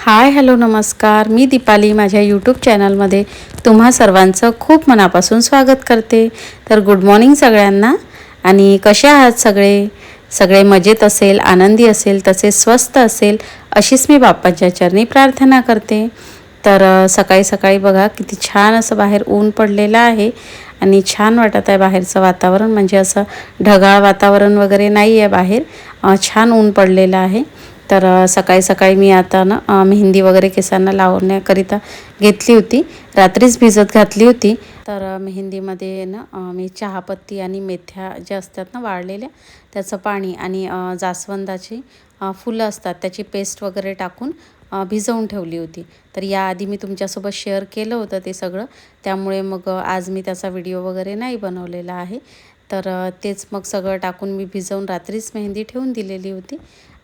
Hi hello नमस्कार. मी दीपाली माझ्या YouTube चॅनलमध्ये तुम्हा सर्वांचं खूप मनापासून स्वागत करते. तर गुड मॉर्निंग सगळ्यांना. आणि कसे आहात सगळे? सगळे मजेत असेल आनंदी असेल तसेच स्वस्त असेल अशीच मी बाप्पाच्या चरणी प्रार्थना करते. तर सकाळी सकाळी बघा किती छान असं बाहेर ऊन पडलेलं आहे. आणि छान वाटत आहे बाहेरचं वातावरण. म्हणजे असं ढगाळ वातावरण वगैरे नाही आहे बाहेर छान ऊन पडलेलं आहे. तर सकाळी सकाळी मी आता ना मेहंदी वगैरे केसांना लावण्याकरिता घेतली होती. रात्रीच भिजत घातली होती. तर मेहंदीमध्ये ना मी चहापत्ती आणि मेथ्या ज्या असतात ना वाळलेल्या त्याचं पाणी आणि जास्वंदाची फुलं असतात त्याची पेस्ट वगैरे टाकून भिजवून ठेवली होती. तर याआधी मी तुमच्यासोबत शेअर केलं होतं ते सगळं. त्यामुळे मग आज मी त्याचा व्हिडिओ वगैरे नाही बनवलेला आहे. तर तेच मग सगळं टाकून मी भिजवून रात्रीच मेहंदी ठेवून दिलेली होती.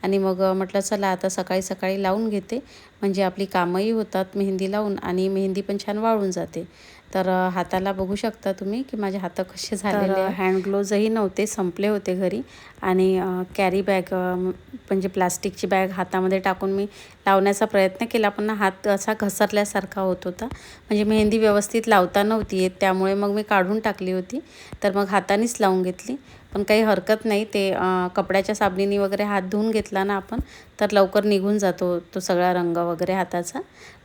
आणि मग म्हटलं चला आता सकाळी सकाळी लावून घेते. म्हणजे आपली कामंही होतात मेहंदी लावून आणि मेहंदी पण छान वाळून जाते. तर हाताला बघू शकता तुम्ही की माझे हात कसे झालेले हँड ग्लोजही नव्हते संपले होते घरी. आणि कॅरी बॅग म्हणजे प्लास्टिकची बॅग हातामध्ये टाकून मी लावण्याचा प्रयत्न केला पण हात असा घसरल्यासारखा होत होता. म्हणजे मेहंदी व्यवस्थित लावता नव्हती येत त्यामुळे मग मी काढून टाकली होती. तर मग हातानेच लावून घेतली. पण काही हरकत नाही ते कपड्याच्या साबणीने वगैरे हात धुवून घेतला ना आपण तर लवकर निघून जातो तो सगळा रंग वगैरे हाताचा.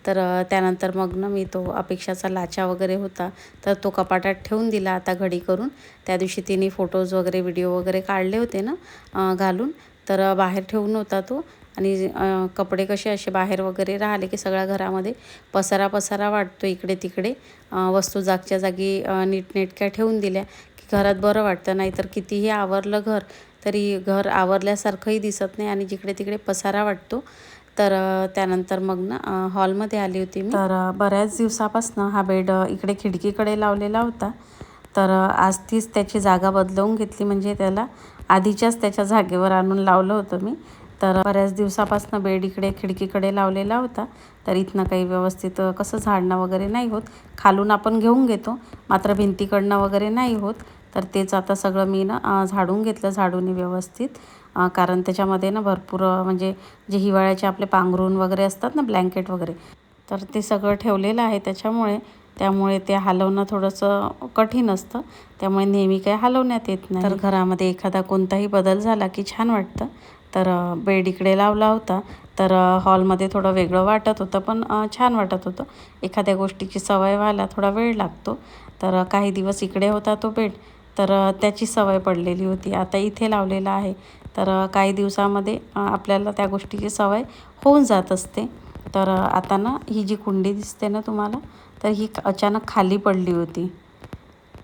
तर त्यानंतर मग ना मी तो अपेक्षाचा लाचा वगैरे होता. तर तो कपाटात ठेवून दिला आता घडी करून. त्या दिवशी तिने फोटोज वगैरे व्हिडिओ वगैरे काढले होते ना घालून. तर बाहेर ठेवून होता तो. आणि कपडे कसे असे बाहेर वगैरे राहिले की सगळ्या घरामध्ये पसारा पसारा वाटतो इकडे तिकडे. वस्तू जागच्या जागी नीटनेटक्या ठेवून दिल्या की घरात बरं वाटतं नाहीतर कितीही आवरलं घर तरी घर आवरल्यासारखंही दिसत नाही आणि जिकडे तिकडे पसारा वाटतो. तर त्यानंतर मग ना हॉलमध्ये आली होती मी. तर बऱ्याच दिवसापासून हा बेड इकडे खिडकीकडे लावलेला होता. तर आज तीच त्याची जागा बदलवून घेतली. म्हणजे त्याला आधीच्याच त्याच्या जागेवर आणून लावलं होतं मी. तर बऱ्याच दिवसापासून बेड इकडे खिडकीकडे लावलेला होता. तर इथनं काही व्यवस्थित कसं झाडणं वगैरे नाही होत. खालून आपण घेऊन घेतो. मात्र भिंतीकडनं वगैरे नाही होत. तर तेच आता सगळं मी ना झाडून घेतलं झाडून व्यवस्थित. कारण त्याच्यामध्ये ना भरपूर म्हणजे जे हिवाळ्याचे आपले पांघरून वगैरे असतात ना ब्लँकेट वगैरे तर ते सगळं ठेवलेलं आहे त्याच्यामुळे त्यामुळे ते हलवणं थोडंसं कठीण असतं. त्यामुळे नेहमी काही हलवण्यात येत नाही. तर घरामध्ये एखादा कोणताही बदल झाला की छान वाटतं. तर बेड इकडे लावला होता तर हॉलमध्ये थोडं वेगळं वाटत होतं पण छान वाटत होतं. एखाद्या गोष्टीची सवय व्हायला थोडा वेळ लागतो. तर काही दिवस इकडे होता तो बेड तर त्याची सवय पडलेली होती. आता इथे लावलेला आहे. तर काही दिवसामध्ये आपल्याला त्या गोष्टीची सवय होऊन जात असते. तर आता ना ही जी कुंडी दिसते ना तुम्हाला तर ही अचानक खाली पडली होती.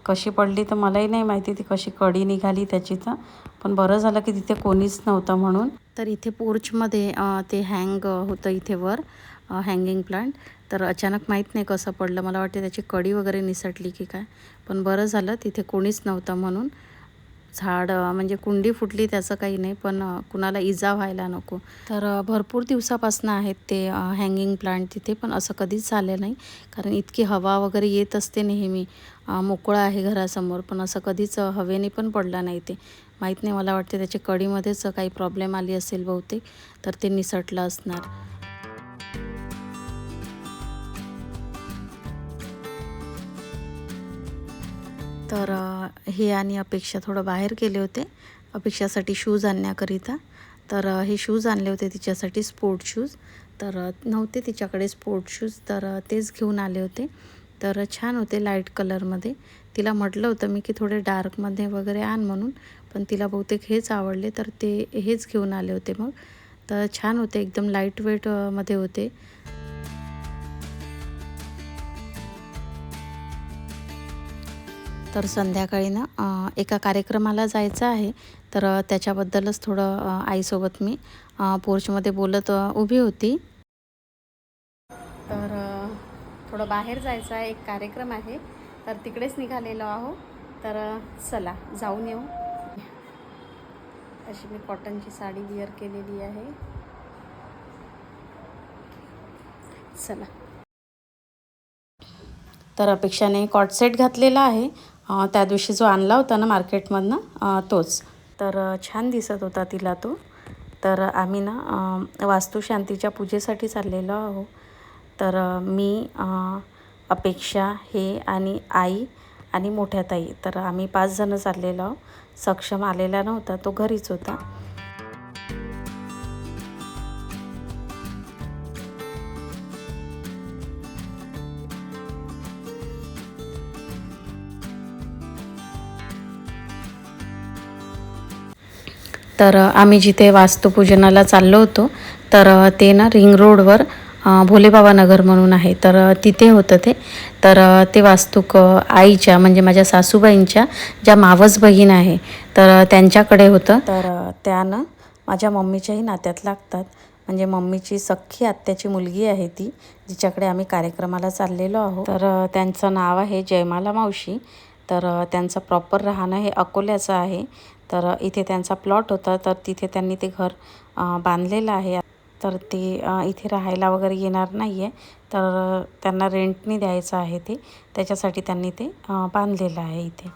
कशी पडली तर मलाही नाही माहिती ती कशी कडी निघाली त्याची तर पण बरं झालं की तिथे कोणीच नव्हतं म्हणून. तर इथे पोर्चमध्ये ते हँग होतं इथे वर हँगिंग प्लांट. तर अचानक माहीत नाही कसं पडलं. मला वाटते त्याची कडी वगैरे निसटली की काय. पण बरं झालं तिथे कोणीच नव्हतं म्हणून. झाड म्हणजे कुंडी फुटली त्याचं काही नाही पण कुणाला इजा व्हायला नको. तर भरपूर दिवसापासून आहेत ते हँगिंग प्लांट तिथे पण असं कधीच झालं नाही. कारण इतकी हवा वगैरे येत असते नेहमी. मोकळं आहे घरासमोर पण असं कधीच हवेने पण पडला नाही ते. माहीत नाही मला वाटते त्याच्या कडीमध्येच काही प्रॉब्लेम आली असेल बहुतेक तर ते निसटलं असणार. तर हे आणि अपेक्षा थोडं बाहेर गेले होते. अपेक्षासाठी शूज आणण्याकरिता. तर हे शूज आणले होते तिच्यासाठी स्पोर्ट शूज तर नव्हते तिच्याकडे स्पोर्ट शूज तर तेच घेऊन आले होते. तर छान होते लाइट कलरमध्ये तिला म्हटलं होतं मी की थोडे डार्कमध्ये वगैरे आण म्हणून. पण तिला बहुतेक हेच आवडले. तर ते हेच घेऊन आले होते मग. तर छान होते. एकदम लाइट वेटमध्ये होते. तर संध्याकाळी ना एका कार्यक्रमाला जायचं आहे. तर त्याच्याबद्दलच थोडं आईसोबत मी पोर्चमध्ये बोलत उभी होती. तर थोडं बाहेर जायचं आहे. एक कार्यक्रम आहे. तर तिकडेच निघालेलो आहो. तर चला जाऊन येऊ. अशी मी कॉटनची साडी विअर केलेली आहे. चला. तर अपेक्षाने कॉट सेट घातलेला आहे. त्या दिवशी जो आणला होता ना मार्केटमधनं तोच. तर छान दिसत होता तिला तो. तर आम्ही ना वास्तुशांतीच्या पूजेसाठी चाललेलो आहो. तर मी अपेक्षा हे आणि आई आणि मोठ्या ताई. तर आम्ही पाच जणं चाललेलो आहो. सक्षम आलेला नव्हता तो घरीच होता. तर आम्ही जिथे वास्तुपूजनाला चाललो होतो तर ते ना रिंग रोडवर भोलेबाबा नगर म्हणून आहे. तर तिथे होतं ते. तर ते वास्तुक आईच्या म्हणजे माझ्या सासूबाईंच्या ज्या मावस बहीण आहे तर त्यांच्याकडे होतं. तर त्यानं त्या ना माझ्या मम्मीच्याही नात्यात लागतात. म्हणजे मम्मीची सख्खी आत्याची मुलगी आहे ती जिच्याकडे आम्ही कार्यक्रमाला चाललेलो आहोत. तर त्यांचं नाव आहे जयमाला मावशी. तर त्यांचं प्रॉपर राहणं हे अकोल्याचं आहे. तर इथे त्यांचा प्लॉट होता तर तिथे त्यांनी ते घर बांधलेलं आहे. तर ते इथे राहायला वगैरे येणार नाही आहे तर त्यांना रेंटने द्यायचं आहे ते. त्याच्यासाठी त्यांनी ते बांधलेलं आहे इथे.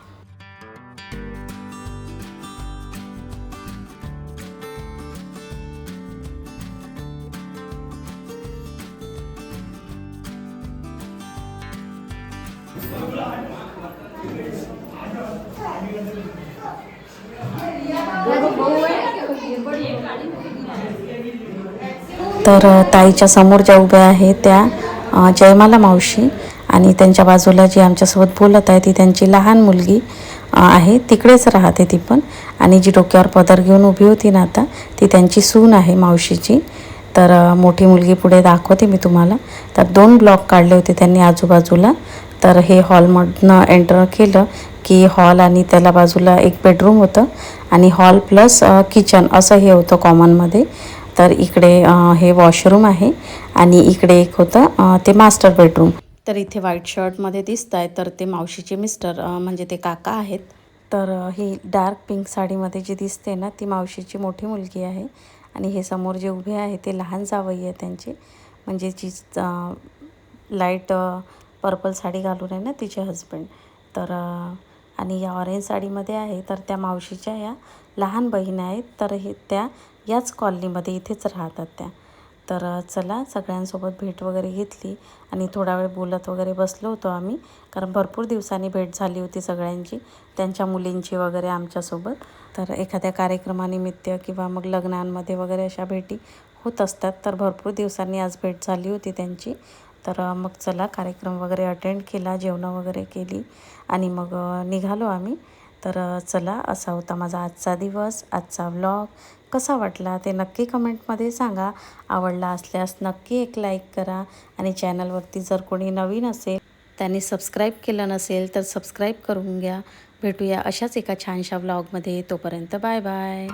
तर ताईच्या समोर ज्या उभ्या आहेत त्या जयमाला मावशी आणि त्यांच्या बाजूला जी आमच्यासोबत बोलत आहे ती त्यांची लहान मुलगी आहे. तिकडेच राहते ती पण. आणि जी डोक्यावर पदर घेऊन उभी होती ना आता ती त्यांची सून आहे मावशीची. तर मोठी मुलगी पुढे दाखवते मी तुम्हाला. तर दोन ब्लॉक काढले होते त्यांनी आजूबाजूला. तर हे हॉलमधनं एंटर केलं की हॉल आणि त्याला बाजूला एक बेडरूम होतं. आणि हॉल प्लस किचन असं हे होतं कॉमनमध्ये. तर इकडे हे वॉशरूम आहे आणि इकडे एक होतं ते मास्टर बेडरूम. तर इथे व्हाईट शर्टमध्ये दिसत आहे तर ते मावशीचे मिस्टर म्हणजे ते काका आहेत. तर ही डार्क पिंक साडीमध्ये जी दिसते ना ती मावशीची मोठी मुलगी आहे. आणि हे समोर जे उभे आहे ते लहान जावई आहे त्यांचे. म्हणजे जी लाइट पर्पल साडी घालून आहे ना तिचे हजबंड तर आणि या ऑरेंज साडीमध्ये आहे तर त्या मावशीच्या या लहान बहीण आहेत तर हे त्या याच कॉलनीमध्ये इथेच राहतात त्या. तर चला सगळ्यांसोबत भेट वगैरे घेतली आणि थोडा वेळ बोलत वगैरे बसलो होतो आम्ही कारण भरपूर दिवसांनी भेट झाली होती सगळ्यांची त्यांच्या मुलींची वगैरे आमच्यासोबत. तर एखाद्या कार्यक्रमानिमित्त किंवा मग लग्नांमध्ये वगैरे अशा भेटी होत असतात तर भरपूर दिवसांनी आज भेट झाली होती त्यांची. तर मग चला कार्यक्रम वगैरे अटेंड केला जेवणं वगैरे केली आणि मग निघालो आम्ही. तर चला असा होता माझा आजचा दिवस आजचा व्लॉग कसा वाटला ते नक्की कमेंटमध्ये सांगा. आवडला असल्यास नक्की एक लाईक करा आणि चॅनलवरती जर कोणी नवीन असेल त्यांनी सबस्क्राईब केलं नसेल तर सबस्क्राईब करून घ्या. भेटूया अशाच एका छानशा व्लॉगमध्ये तोपर्यंत बाय बाय